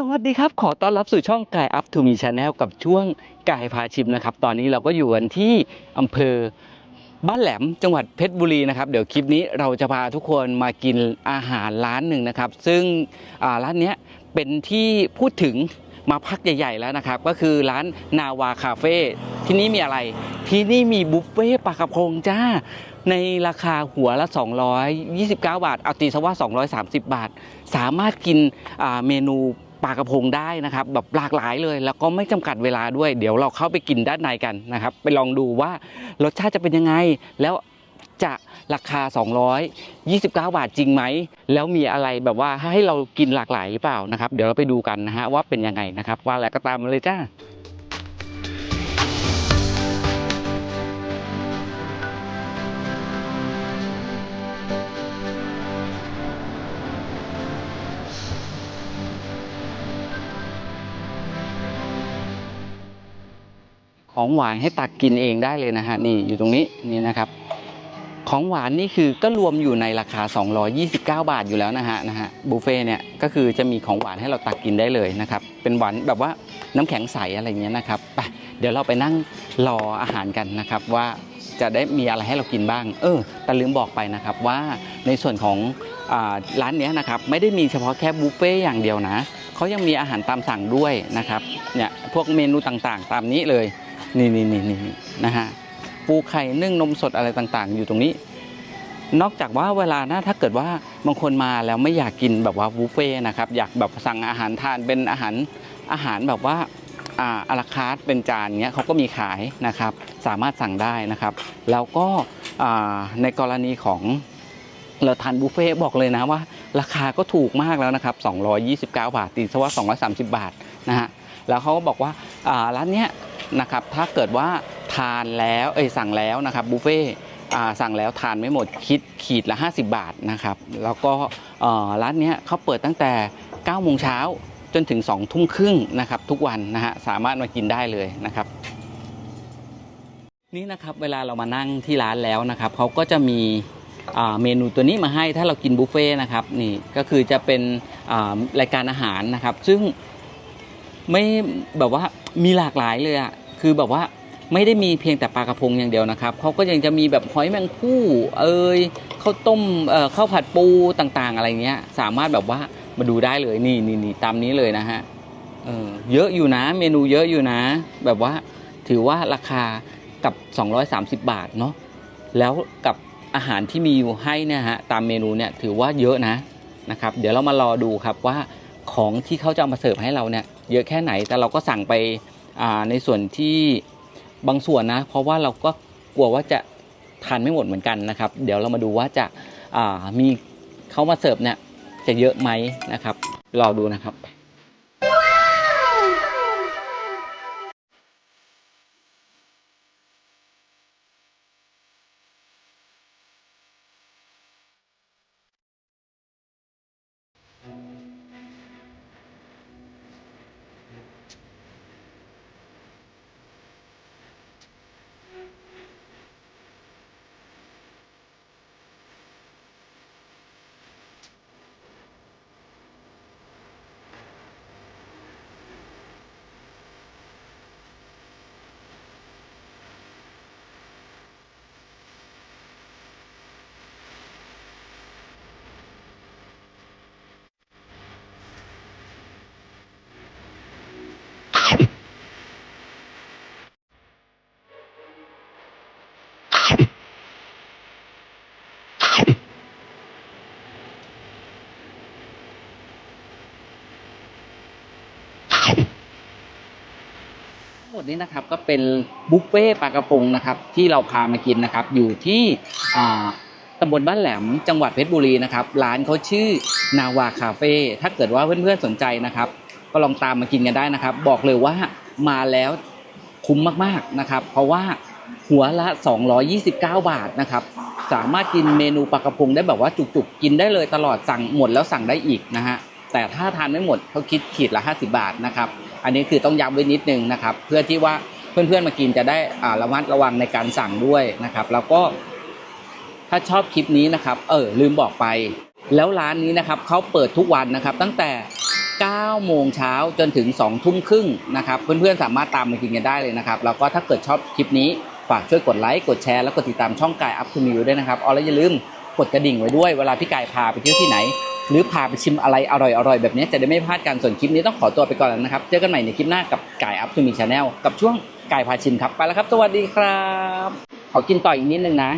สวัสดีครับ ขอต้อนรับสู่ช่องกายอัพทูมีชาแนลกับช่วงกายพาชิมนะครับ ตอนนี้เราก็อยู่กันที่อำเภอบ้านแหลมจังหวัดเพชรบุรีนะครับ เดี๋ยวคลิปนี้เราจะพาทุกคนมากินอาหารร้านหนึ่งนะครับ ซึ่งร้านนี้เป็นที่พูดถึงมาพักใหญ่ ๆ แล้วนะครับ ก็คือร้านนาวาคาเฟ่ที่นี่มีอะไร ที่นี่มีบุฟเฟ่ปลากระพงจ้าในราคาหัวละ 229 บาท เอาตีซะว่า 230 บาท สามารถกินเมนู ปลากระพงได้นะครับแบบหลากหลายเลยแล้วก็ไม่จำกัดเวลาด้วย เดี๋ยวเราเข้าไปกินด้านในกันนะครับ ไปลองดูว่ารสชาติจะเป็นยังไง แล้วจะราคา 229 บาทจริงไหม แล้วมีอะไรแบบว่าให้เรากินหลากหลายหรือเปล่านะครับ เดี๋ยวเราไปดูกันนะฮะว่าเป็นยังไงนะครับ ว่าแล้วก็ตามมาเลยจ้า ของหวานให้ตักกินเองได้เลยนะฮะนี่อยู่ตรงนี้นี่นะครับ ของหวานนี่คือก็รวมอยู่ในราคา 229 บาทอยู่แล้วนะฮะนะฮะบุฟเฟ่เนี่ยก็คือจะมีของหวานให้เราตักกินได้เลยนะครับ เป็นหวานแบบว่าน้ำแข็งใสอะไรเงี้ยนะครับไปเดี๋ยวเราไปนั่งรออาหารกันนะครับว่าจะได้มีอะไรให้เรากินบ้าง เออ แต่ลืมบอกไปนะครับว่าในส่วนของร้านเนี้ยนะครับไม่ได้มีเฉพาะแค่บุฟเฟ่อย่างเดียวนะเขายังมีอาหารตามสั่งด้วยนะครับเนี่ยพวกเมนูต่างๆ ตามนี้เลย นี่นี่นี่นี่นะฮะปูไข่นึ่งนมสดอะไรต่างๆ อยู่ตรงนี้ นอกจากว่าเวลานะถ้าเกิดว่าบางคนมาแล้วไม่อยากกินแบบว่าบุฟเฟ่ต์นะครับอยากแบบสั่งอาหารทานเป็นอาหารอาหารแบบว่าอาอาราคาร์ทเป็นจานเงี้ยเขาก็มีขายนะครับ สามารถสั่งได้นะครับ แล้วก็ในกรณีของเราทานบุฟเฟ่ต์บอกเลยนะว่า ราคาก็ถูกมากแล้วนะครับ 229 บาทตีซะว่า 230 บาทนะฮะแล้วเขาก็บอกว่าร้านเนี้ย นะครับถ้าเกิดว่าทานแล้วเอ้ยสั่งแล้วนะครับบุฟเฟ่สั่งแล้วทานไม่หมดคิดขีดละ 50 บาทนะครับแล้วก็ร้านนี้เขาเปิดตั้งแต่9โมงเช้าจนถึง2ทุ่มครึ่งนะครับทุกวันนะฮะสามารถมากินได้เลยนะครับนี่นะครับเวลาเรามานั่งที่ร้านแล้วนะครับเขาก็จะมีเมนูตัวนี้มาให้ถ้าเรากินบุฟเฟ่ต์นะครับนี่ก็คือจะเป็นรายการอาหารนะครับ ซึ่งไม่แบบว่า มีหลากหลายเลยอะคือแบบว่าไม่ได้มีเพียงแต่ปลากระพงอย่างเดียวนะครับเขาก็ยังจะมีแบบหอยแมงผู้เอ้ยข้าวต้มเอ่อข้าวผัดปูต่างๆ อะไรเงี้ย สามารถแบบว่ามาดูได้เลยนี่นี่นี่ตามนี้เลยนะฮะเออเยอะอยู่นะเมนูเยอะอยู่นะ แบบว่าถือว่าราคากับ 230 บาทเนาะแล้วกับอาหารที่มีอยู่ให้นี่ยฮะตามเมนูเนี่ยถือว่าเยอะนะนะครับ เดี๋ยวเรามารอดูครับว่าของที่เขาจะเอามาเสิร์ฟให้เราเนี่ย เยอะแค่ไหน แต่เราก็สั่งไปในส่วนที่บางส่วนนะ เพราะว่าเราก็กลัวว่าจะทานไม่หมดเหมือนกันนะครับ เดี๋ยวเรามาดูว่าจะามีเขามาเสิร์ฟเนี่ยจะเยอะไหมนะครับรอดูนะครับ ทั้งหมด นี้นะครับก็เป็นบุฟเฟ่ปลากระพงนะครับที่เราพามากินนะครับอยู่ที่ตำบลบ้านแหลมจังหวัดเพชรบุรีนะครับร้านเขาชื่อนาวาคาเฟ่ถ้าเกิดว่าเพื่อนๆสนใจนะครับ ก็ลองตามมากินกันได้นะครับ บอกเลยว่ามาแล้วคุ้มมากๆนะครับ เพราะว่าหัวละ 229 บาทนะครับ สามารถกินเมนูปลากระพงได้แบบว่าจุกๆ กินได้เลยตลอดสั่งหมดแล้วสั่งได้อีกนะฮะ แต่ถ้าทานไม่หมดเขาคิดขีดละ 50 บาทนะครับ อันนี้คือต้องย้ำไว้นิดนึงนะครับ เพื่อที่ว่าเพื่อนๆมากินจะได้ระมัดระวังในการสั่งด้วยนะครับ แล้วก็ถ้าชอบคลิปนี้นะครับเออลืมบอกไป แล้วร้านนี้นะครับเขาเปิดทุกวันนะครับ ตั้งแต่ 9 โมงเช้าจนถึง 2 ทุ่มครึ่งนะครับ เพื่อนๆสามารถตามมากินกันได้เลยนะครับ แล้วก็ถ้าเกิดชอบคลิปนี้ฝากช่วยกดไลค์กดแชร์แล้วกดติดตามช่องกายอัพทูมิวด้วยนะครับเอาแล้วอย่าลืมกดกระดิ่งไว้ด้วยเวลาพี่กายพาไปเที่ยวที่ไหน หรือพาไปชิมอะไรอร่อยๆ แบบนี้จะได้ไม่พลาดกันส่วนคลิปนี้ต้องขอตัวไปก่อนแล้วนะครับ เจอกันใหม่ในคลิปหน้ากับไก่อัพทูมีชาแนลกับช่วงไก่พาชิมครับ ไปแล้วครับ สวัสดีครับ ขอกินต่ออีกนิดนึงนะ